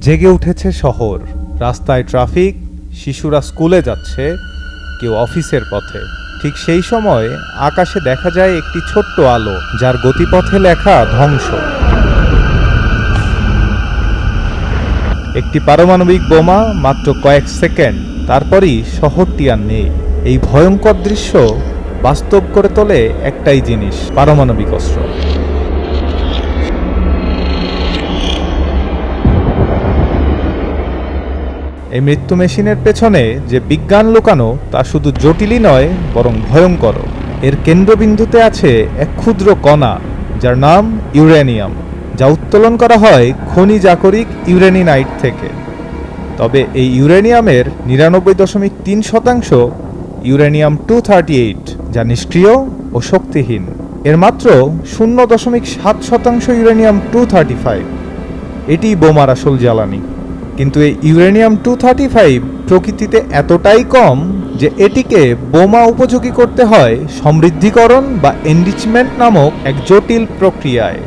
জেগে উঠেছে শহর। রাস্তায় ট্রাফিক, শিশুরা স্কুলে যাচ্ছে, কেউ অফিসের পথে। ঠিক সেই সময় আকাশে দেখা যায় একটি ছোট্ট আলো, যার গতিপথে লেখা ধ্বংস। একটি পারমাণবিক বোমা মাত্র কয়েক সেকেন্ড, তারপরই শহরটি আর নেই। এই ভয়ঙ্কর দৃশ্য বাস্তব করে তোলে একটাই জিনিস, পারমাণবিক অস্ত্র। এই মৃত্যু মেশিনের পেছনে যে বিজ্ঞান লুকানো, তা শুধু জটিলই নয়, বরং ভয়ঙ্কর এর কেন্দ্রবিন্দুতে আছে এক ক্ষুদ্র কণা, যার নাম ইউরেনিয়াম, যা উত্তোলন করা হয় খনিজ আকরিক ইউরেনিনাইট থেকে। তবে এই ইউরেনিয়ামের নিরানব্বই দশমিক তিন শতাংশ ইউরেনিয়াম টু থার্টি এইট, যা নিষ্ক্রিয় ও শক্তিহীন। এর মাত্র শূন্য দশমিক সাত শতাংশ ইউরেনিয়াম টু থার্টি ফাইভ। এটি বোমার আসল জ্বালানি। কিন্তু এই ইউরেনিয়াম টু থার্টি ফাইভ প্রকৃতিতে এতটাই কম যে এটিকে বোমা উপযোগী করতে হয় সমৃদ্ধিকরণ বা এনরিচমেন্ট নামক এক জটিল প্রক্রিয়ায়।